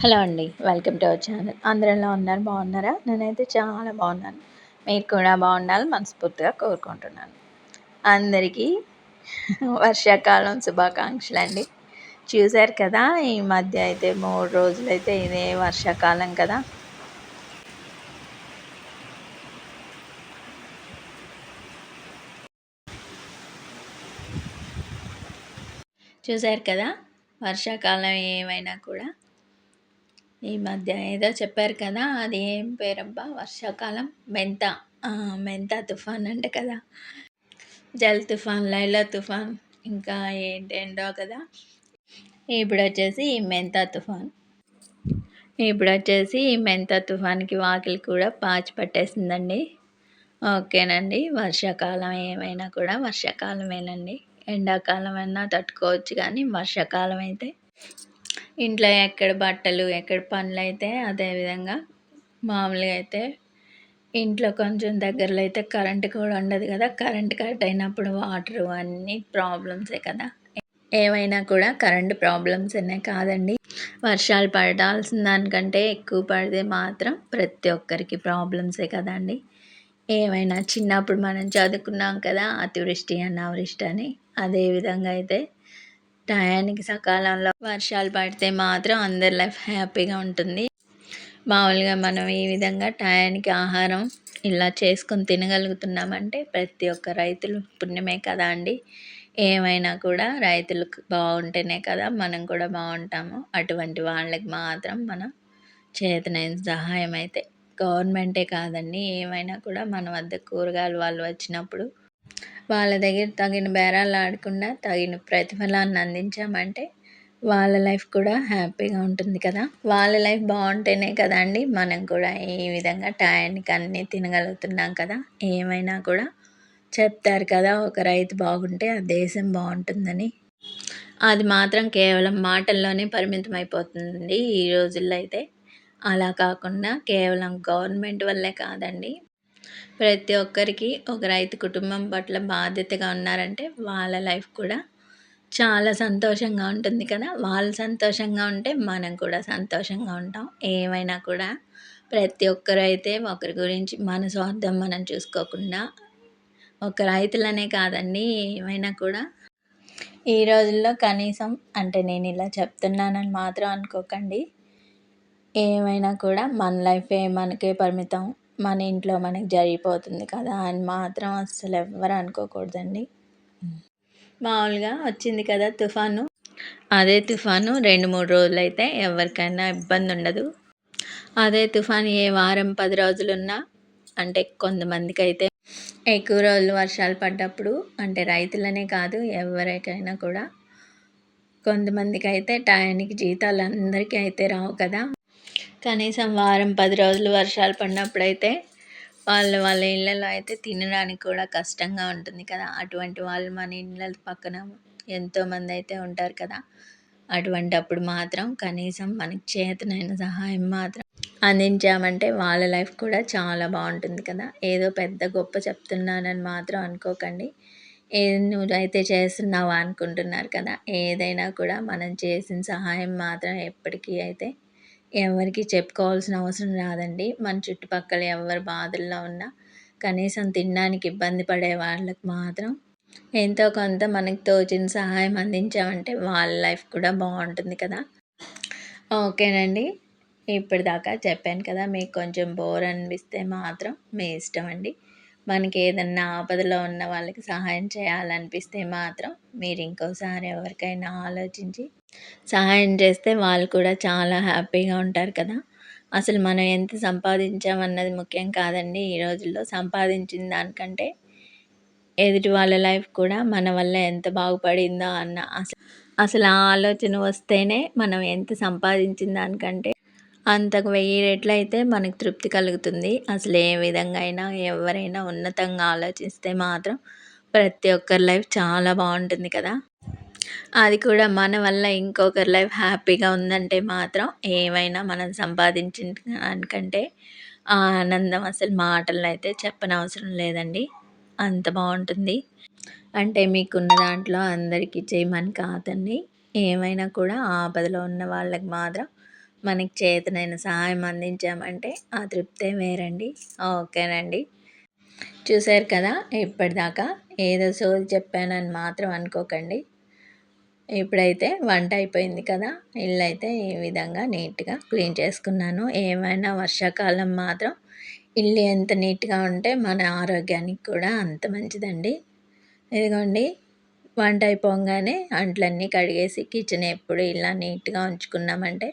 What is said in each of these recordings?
Hello అండి welcome to our channel. అందరూ ఉన్నారు? బాగున్నారా? నేనైతే చాలా బాగున్నాను. మీరు కూడా బాగుండాలని మనస్ఫూర్తిగా కోరుకుంటున్నాను. అందరికీ వర్షాకాలం శుభాకాంక్షలు అండి చూశారు కదా ఈ మధ్య అయితే మూడు రోజులైతే ఇదే వర్షాకాలం కదా. చూశారు కదా వర్షాకాలం ఏమైనా కూడా ఈ మధ్య ఏదో చెప్పారు కదా అది ఏం పేరబ్బా? వర్షాకాలం మెంత. మెంత తుఫాన్ అంట కదా. జల్ తుఫాన్ లైలా తుఫాన్ ఇంకా ఏంటేంటో కదా. ఇప్పుడు వచ్చేసి మెంత తుఫాన్. ఇప్పుడు వచ్చేసి ఈ మెంత తుఫాన్కి వాకిలి కూడా పాచి పట్టేసిందండి. ఓకేనండి వర్షాకాలం ఏమైనా కూడా వర్షాకాలమేనండి. ఎండాకాలం అయినా తట్టుకోవచ్చు కానీ వర్షాకాలం అయితే. ఇంట్లో ఎక్కడ బట్టలు ఎక్కడ పనులు అయితే అదేవిధంగా మామూలుగా అయితే ఇంట్లో కొంచెం దగ్గరలో అయితే కరెంట్ కూడా ఉండదు కదా. కరెంట్ కట్ అయినప్పుడు వాటర్ అన్నీ ప్రాబ్లమ్సే కదా. ఏమైనా కూడా కరెంట్ ప్రాబ్లమ్స్ అనే కాదండి. వర్షాలు పడాల్సిన దానికంటే ఎక్కువ పడితే మాత్రం ప్రతి ఒక్కరికి ప్రాబ్లమ్సే కదండి. ఏమైనా చిన్నప్పుడు మనం చదువుకున్నాం కదా అతివృష్టి అనావృష్టి అని అదే విధంగా అయితే టయానికి సకాలంలో వర్షాలు పడితే మాత్రం అందరి లైఫ్ హ్యాపీగా ఉంటుంది. మామూలుగా మనం ఈ విధంగా టయానికి ఆహారం ఇలా చేసుకొని తినగలుగుతున్నామంటే ప్రతి ఒక్క రైతులు పుణ్యమే కదా అండి. ఏమైనా కూడా రైతులకు బాగుంటేనే కదా మనం కూడా బాగుంటాము. అటువంటి వాళ్ళకి మాత్రం మనం చేతనైన సహాయం అయితే గవర్నమెంటే కాదండి. ఏమైనా కూడా మన వద్ద కూరగాయలు వాళ్ళు వచ్చినప్పుడు వాళ్ళ దగ్గర తగిన బేరాలు ఆడకుండా తగిన ప్రతిఫలాన్ని అందించామంటే వాళ్ళ లైఫ్ కూడా హ్యాపీగా ఉంటుంది కదా. వాళ్ళ లైఫ్ బాగుంటేనే కదండి మనం కూడా ఈ విధంగా టయానికి అన్నీ తినగలుగుతున్నాం కదా. ఏమైనా కూడా చెప్తారు కదా ఒక రైతు బాగుంటే ఆ దేశం బాగుంటుందని. అది మాత్రం కేవలం మాటల్లోనే పరిమితం అయిపోతుంది ఈ రోజుల్లో అయితే. అలా కాకుండా కేవలం గవర్నమెంట్ వల్లే కాదండి ప్రతి ఒక్కరికి ఒక రైతు కుటుంబం పట్ల బాధ్యతగా ఉన్నారంటే వాళ్ళ లైఫ్ కూడా చాలా సంతోషంగా ఉంటుంది కదా. వాళ్ళు సంతోషంగా ఉంటే మనం కూడా సంతోషంగా ఉంటాం. ఏమైనా కూడా ప్రతి ఒక్కరు అయితే ఒకరి గురించి మన స్వార్థం మనం చూసుకోకుండా ఒక రైతులనే కాదండి ఏమైనా కూడా. ఈ రోజుల్లో కనీసం అంటే నేను ఇలా చెప్తున్నానని మాత్రం అనుకోకండి. ఏమైనా కూడా మన లైఫే మనకే పరిమితం. మన ఇంట్లో మనకి జరిగిపోతుంది కదా అని మాత్రం అస్సలు ఎవ్వరు అనుకోకూడదండి. మామూలుగా వచ్చింది కదా తుఫాను. అదే తుఫాను రెండు మూడు రోజులు అయితే ఎవరికైనా ఇబ్బంది ఉండదు. అదే తుఫాను ఏ వారం పది రోజులున్నా అంటే కొంతమందికి అయితే ఎక్కువ రోజులు వర్షాలు పడ్డప్పుడు అంటే రైతులనే కాదు ఎవరికైనా కూడా. కొంతమందికి అయితే టయానికి జీతాలు అందరికీ అయితే రావు కదా. కనీసం వారం పది రోజులు వర్షాలు పడినప్పుడైతే వాళ్ళు వాళ్ళ ఇళ్ళలో అయితే తినడానికి కూడా కష్టంగా ఉంటుంది కదా. అటువంటి వాళ్ళు మన ఇళ్ళ పక్కన ఎంతోమంది అయితే ఉంటారు కదా. అటువంటి అప్పుడు మాత్రం కనీసం మనకి చేతనైన సహాయం మాత్రం అందించామంటే వాళ్ళ లైఫ్ కూడా చాలా బాగుంటుంది కదా. ఏదో పెద్ద గొప్ప చెప్తున్నానని మాత్రం అనుకోకండి. ఏది నువ్వైతే చేస్తున్నావా అనుకుంటున్నారు కదా. ఏదైనా కూడా మనం చేసిన సహాయం మాత్రం ఎప్పటికీ అయితే ఎవరికి చెప్పుకోవాల్సిన అవసరం రాదండి. మన చుట్టుపక్కల ఎవరు బాధల్లో ఉన్నా కనీసం తినడానికి ఇబ్బంది పడే వాళ్ళకి మాత్రం ఎంతో కొంత మనకు తోచిన సహాయం అందించామంటే వాళ్ళ లైఫ్ కూడా బాగుంటుంది కదా. ఓకేనండి. ఇప్పటిదాకా చెప్పాను కదా మీకు కొంచెం బోర్ అనిపిస్తే మాత్రం మీ ఇష్టం అండి. మనకి ఏదన్నా ఆపదలో ఉన్న వాళ్ళకి సహాయం చేయాలనిపిస్తే మాత్రం మీరు ఇంకోసారి ఎవరికైనా ఆలోచించి సహాయం చేస్తే వాళ్ళు కూడా చాలా హ్యాపీగా ఉంటారు కదా. అసలు మనం ఎంత సంపాదించామన్నది ముఖ్యం కాదండి. ఈ రోజుల్లో సంపాదించిన దానికంటే ఎదుటి వాళ్ళ లైఫ్ కూడా మన వల్ల ఎంత బాగుపడిందో అన్న అసలు అసలు ఆ ఆలోచన వస్తేనే మనం ఎంత సంపాదించిన దానికంటే అంతకు వెయ్యి రెట్లు అయితే మనకు తృప్తి కలుగుతుంది. అసలు ఏ విధంగా అయినా ఎవరైనా ఉన్నతంగా ఆలోచిస్తే మాత్రం ప్రతి ఒక్కరి లైఫ్ చాలా బాగుంటుంది కదా. అది కూడా మన వల్ల ఇంకొకరి లైఫ్ హ్యాపీగా ఉందంటే మాత్రం ఏమైనా మనం సంపాదించిన దానికంటే ఆ ఆనందం అసలు మాటలు అయితే చెప్పనవసరం లేదండి. అంత బాగుంటుంది. అంటే మీకున్న దాంట్లో అందరికీ చేయమని కాదండి. ఏమైనా కూడా ఆపదలో ఉన్న వాళ్ళకి మాత్రం మనకి చేతనైన సహాయం అందించామంటే ఆ తృప్తే వేరండి. ఓకేనండి. చూశారు కదా ఇప్పటిదాకా ఏదో సోది చెప్పానని మాత్రం అనుకోకండి. ఇప్పుడైతే వంట అయిపోయింది కదా ఇల్లు అయితే ఈ విధంగా నీట్గా క్లీన్ చేసుకున్నాను. ఏమైనా వర్షాకాలం మాత్రం ఇల్లు ఎంత నీట్గా ఉంటే మన ఆరోగ్యానికి కూడా అంత మంచిదండి. ఇదిగోండి వంట అయిపోగానే అంట్లన్నీ కడిగేసి కిచెన్ ఎప్పుడు ఇలా నీట్గా ఉంచుకున్నామంటే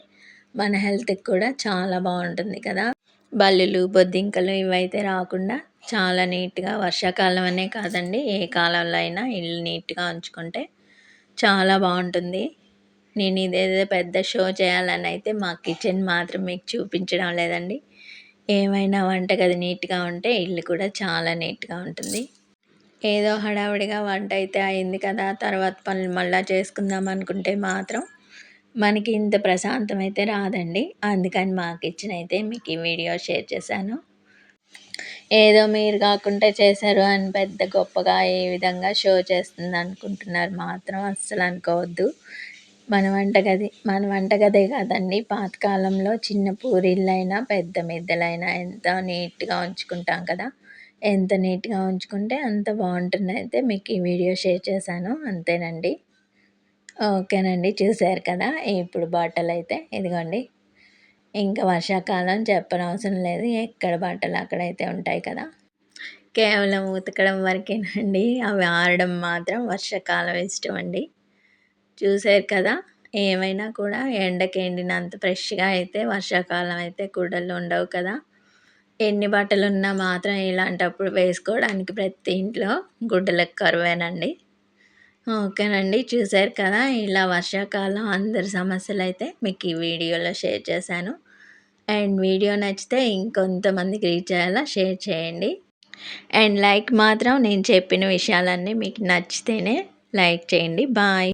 మన హెల్త్కి కూడా చాలా బాగుంటుంది కదా. బల్లులు బొద్దింకలు ఇవైతే రాకుండా చాలా నీట్గా వర్షాకాలం అనే కాదండి ఏ కాలంలో అయినా ఇల్లు నీట్గా ఉంచుకుంటే చాలా బాగుంటుంది. నేను ఇదేదో పెద్ద షో చేయాలని అయితే మా కిచెన్ మాత్రం మీకు చూపించడం లేదండి. ఏమైనా వంటగది నీట్గా ఉంటే ఇల్లు కూడా చాలా నీట్గా ఉంటుంది. ఏదో హడావిడిగా వంట అయితే అయింది కదా తర్వాత పనులు మళ్ళీ చేసుకుందాం అనుకుంటే మాత్రం మనకి ఇంత ప్రశాంతం అయితే రాదండి. అందుకని మా కిచెన్ అయితే మీకు ఈ వీడియో షేర్ చేశాను. ఏదో మీరు కాకుండా చేశారు అని పెద్ద గొప్పగా ఏ విధంగా షో చేస్తుంది అనుకుంటున్నారు మాత్రం అస్సలు అనుకోవద్దు. మన వంటగది మన వంటగదే కాదండి. పాతకాలంలో చిన్న పూరిళ్ళైనా పెద్ద మిద్దెలైనా ఎంత నీట్గా ఉంచుకుంటాం కదా. ఎంత నీట్గా ఉంచుకుంటే అంత బాగుంటుంది అయితే మీకు ఈ వీడియో షేర్ చేశాను. అంతేనండి. ఓకేనండి చూశారు కదా? ఇప్పుడు బట్టలు అయితే ఇదిగోండి. ఇంకా వర్షాకాలం చెప్పనవసరం లేదు ఎక్కడ బట్టలు అక్కడైతే ఉంటాయి కదా? కేవలం ఉతకడం వరకేనండి అవి ఆడడం మాత్రం వర్షాకాలం ఇష్టం అండి. చూసారు కదా? ఏమైనా కూడా ఎండకి ఎండినంత ఫ్రెష్గా అయితే వర్షాకాలం అయితే కూడళ్ళు ఉండవు కదా? ఎన్ని బట్టలు ఉన్నా మాత్రం ఇలాంటప్పుడు వేసుకోవడానికి ప్రతి ఇంట్లో గుడ్డలకు కరువేనండి. ఓకేనండి. చూసారు కదా ఇలా వర్షాకాలం అందరి సమస్యలు అయితే మీకు ఈ వీడియోలో షేర్ చేశాను. అండ్ వీడియో నచ్చితే ఇంకొంతమందికి రీచ్ అయ్యేలా షేర్ చేయండి. అండ్ లైక్ మాత్రం నేను చెప్పిన విషయాలన్నీ మీకు నచ్చితేనే లైక్ చేయండి. బాయ్.